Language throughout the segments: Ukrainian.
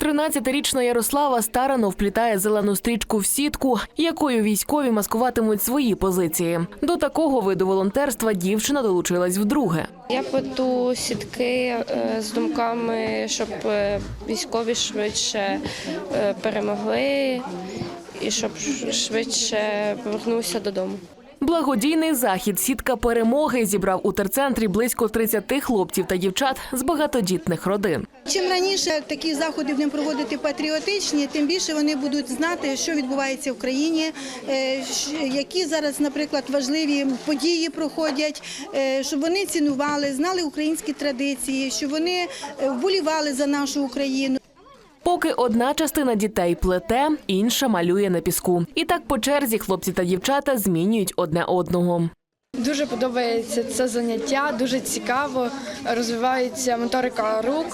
13-річна Ярослава старано вплітає зелену стрічку в сітку, якою військові маскуватимуть свої позиції. До такого виду волонтерства дівчина долучилась вдруге. Я плету сітки е, з думками, щоб е, військові швидше е, перемогли і щоб швидше повернувся додому. Благодійний захід Сітка перемоги зібрав у терцентрі близько 30 хлопців та дівчат з багатодітних родин. Чим раніше такі заходи будемо проводити патріотичні, тим більше вони будуть знати, що відбувається в країні, е, які зараз, наприклад, важливі події проходять, е, щоб вони цінували, знали українські традиції, щоб вони е, вболівали за нашу Україну. Поки одна частина дітей плете, інша малює на піску. І так по черзі хлопці та дівчата змінюють одне одного. Дуже подобається це заняття, дуже цікаво. Розвивається моторика рук.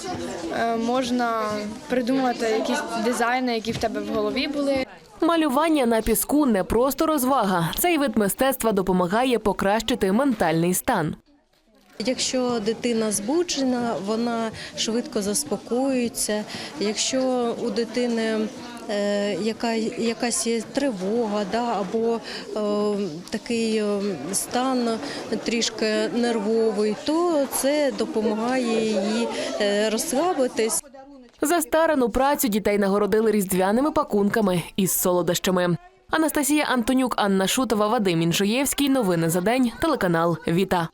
е, Можна придумати якісь дизайни, які в тебе в голові були. Малювання на піску не просто розвага. Цей вид мистецтва допомагає покращити ментальний стан. Якщо дитина збуджена, вона швидко заспокоюється. Якщо у дитини е, яка, якась є тривога, да, або е, такий е, стан трішки нервовий, то це допомагає їй е, розслабитись. За старану працю дітей нагородили різдвяними пакунками із солодощами. Анастасія Антонюк, Анна Шутова, Вадим Інжиєвський. Новини за день. Телеканал Віта.